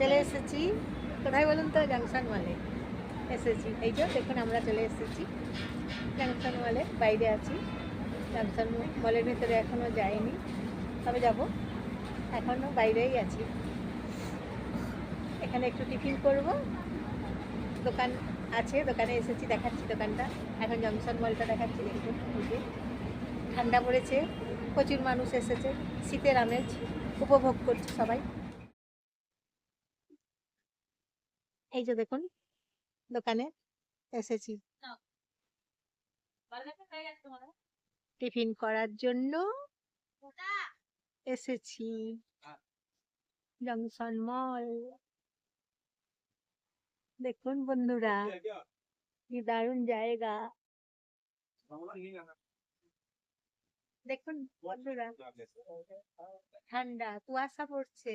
চলে এসেছি। কোথায় বলুন তো? জাংশন মলে এসেছি। এই যে দেখুন, আমরা চলে এসেছি। জাংশন মলে বাইরে আছি। জাংশন মলের ভিতরে এখনও যাইনি। তবে যাব। এখনও বাইরেই আছি। এখানে একটু টিফিন করব। দোকান আছে, দোকানে এসেছি, দেখাচ্ছি দোকানটা। এখন জংশন মলটা দেখাচ্ছি একটু ঠান্ডা পড়েছে, প্রচুর মানুষ এসেছে। শীতের আমেজ উপভোগ করছে সবাই। এই যে দেখুন দোকানে এসেছি। টিফিন করার জন্য এসেছি। Junction mall. দেখুন বন্ধুরা কি দারুণ জায়গা। দেখুন বন্ধুরা ঠান্ডা কুয়াশা পড়ছে।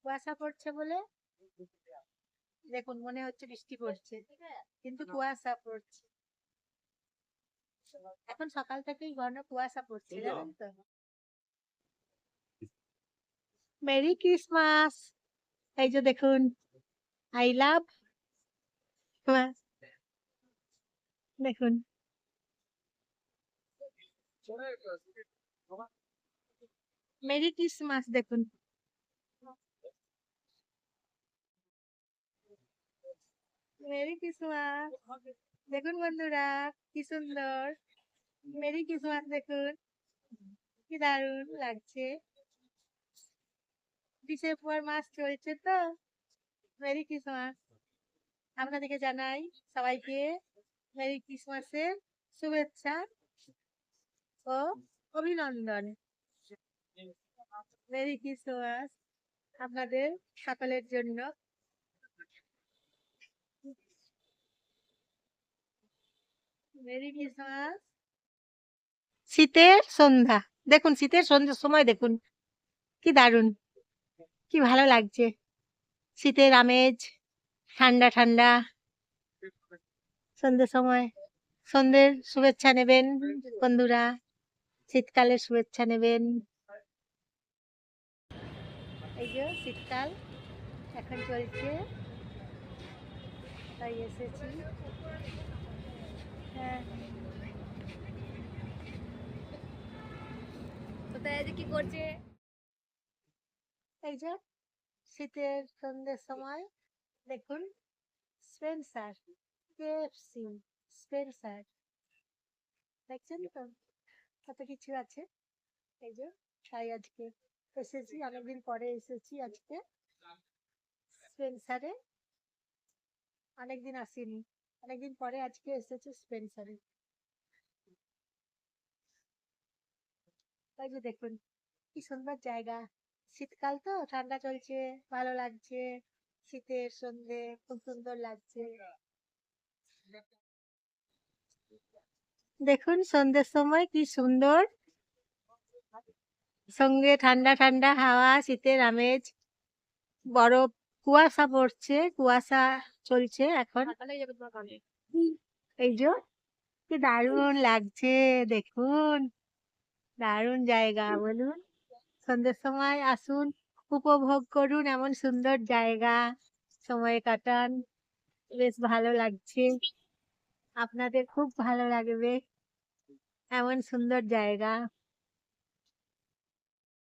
কুয়াশা পড়ছে বলে দেখুন মনে হচ্ছে বৃষ্টি পড়ছে। কিন্তু কুয়াশা পড়ছে। এখন সকাল থেকেই ঘন কুয়াশা পড়ছে জানেন তো? মেরি ক্রিসমাস এই যে দেখুন আই লাভ দেখুন। মেরি ক্রিসমাস দেখুন। Merry Christmas. দেখুন বন্ধুরা, কি সুন্দর। মেরি ক্রিসমাস দেখুন। কি দারুণ লাগছে। ডিসেম্বর মাস চলছে তো। Merry Christmas. আপনাদেরকে জানাই সবাইকে মেরি ক্রিসমাসের শুভেচ্ছা ও অভিনন্দন। মেরি ক্রিসমাস আপনাদের সকলের জন্য মেরি ক্রিসমাস শীতের সন্ধ্যা। দেখুন, শীতের সন্ধ্যার সময় দেখুন। কি দারুণ। কি ভালো লাগছে। শীতের আমেজ, ঠান্ডা ঠান্ডা। সন্ধ্যের সময়। সন্ধ্যের শুভেচ্ছা নেবেন বন্ধুরা। শীতকালের শুভেচ্ছা নেবেন। এই যে শীতকাল, এখন চলছে। তাই এসেছি হ্যাঁ কোথায় আছে কি করছে। এই যে শীতের সন্ধ্যের সময় দেখুন স্পেন্সার কেএফসি স্পেন্সার দেখছেন তো? কত কিছু আছে। এই যে তাই আজকে এসেছি অনেকদিন পরে এসেছি আজকে। স্পেন্সারে অনেকদিন আসিনি। অনেকদিন পরে আজকে এসেছি স্পেন্সারে ওই যে দেখুন কি সুন্দর জায়গা। শীতকাল তো, ঠান্ডা চলছে, ভালো লাগছে, শীতের সন্ধে খুব সুন্দর লাগছে। দেখুন, সন্ধ্যের সময় কি সুন্দর। সঙ্গে ঠান্ডা ঠান্ডা হাওয়া, শীতের আমেজ। বরফ, কুয়াশা পড়ছে, কুয়াশা চলছে এখন। এই যে, কি দারুণ লাগছে, দেখুন। দারুণ জায়গা, বলুন। সন্ধ্যের সময় আসুন, উপভোগ করুন এমন সুন্দর জায়গা। সময় কাটান, বেশ ভালো লাগছে। আপনাদের খুব ভালো লাগবে। এমন সুন্দর জায়গা।